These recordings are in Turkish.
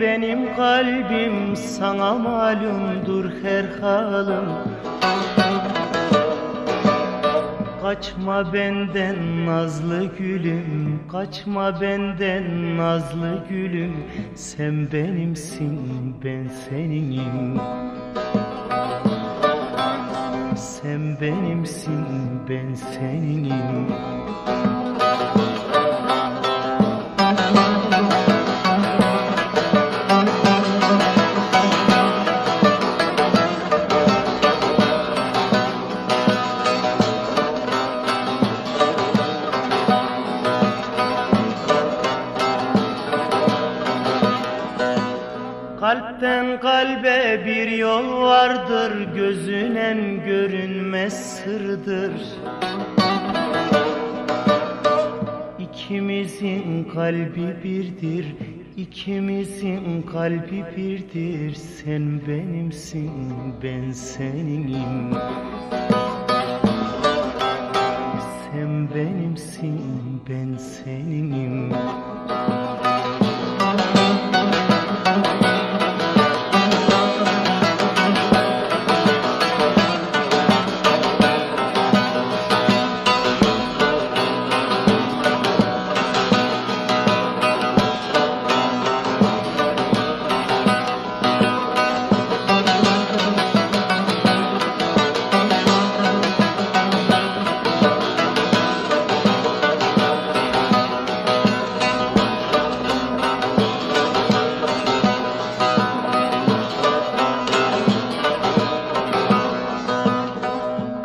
Benim kalbim sana malumdur her halim Kaçma benden nazlı gülüm Kaçma benden nazlı gülüm. Sen benimsin ben seninim. Sen benimsin ben seninim Kalpten kalbe bir yol vardır Gözünen görünmez sırdır. İkimizin kalbi birdir İkimizin kalbi birdir. Sen benimsin ben seninim. Sen benimsin ben seninim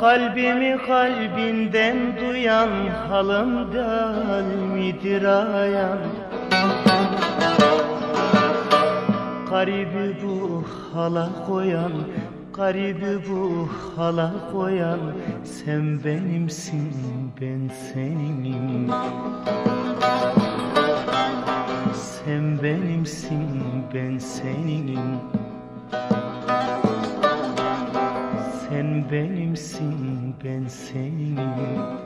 Kalbimi kalbinden duyan halımda midir ayan? Garibi bu hala koyan Garibi bu hala koyan Sen benimsin ben seninim. Sen benimsin ben seninim Sen benimsin ben seninim